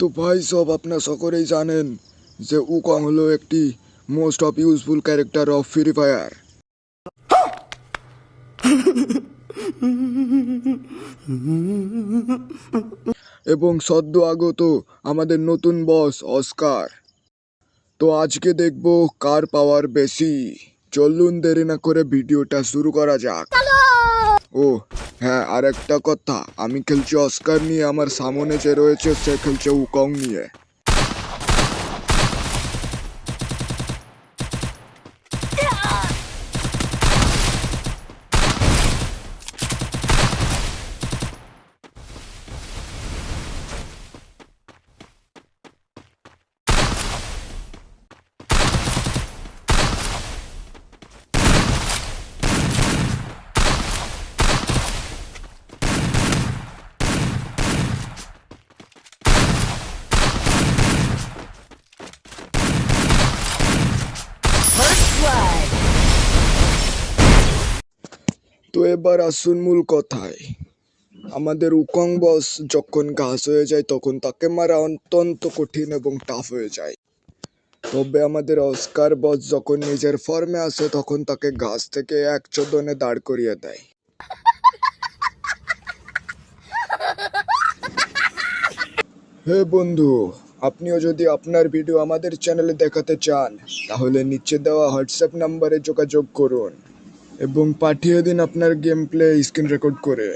তো ভাই, সব আপনার সকলেই জানেন যে উকং হলো একটি most of useful character of Free Fire এবং সদ্য আগত আমাদের নতুন বস অস্কার। তো আজকে দেখব কার পাওয়ার বেশি। চলুন দেরি না করে ভিডিওটা শুরু করা যাক। ও হ্যাঁ আর একটা কথা। আমি খেলছি অস্কার নিয়ে, আমার সামনে যে রয়েছে, সে খেলছে উকং নিয়ে। তো এবার আসুন মূল কথায়। আমাদের উকং বস যখন ঘাস হয়ে যায়, তখন তাকে মারা অত্যন্ত কঠিন এবং টাফ হয়ে যায়। তবে আমাদের অস্কার বস যখন নিজের ফর্মে আসে, তখন তাকে ঘাস থেকে এক চোদনে দাঁড় করিয়ে দেয়। হে বন্ধু, আপনিও যদি আপনার ভিডিও আমাদের চ্যানেলে দেখাতে চান, তাহলে নিচে দেওয়া হোয়াটসঅ্যাপ নাম্বারে যোগাযোগ করুন। এবং পাঠিয়ে দিন আপনার গেম প্লে স্ক্রিন রেকর্ড করে।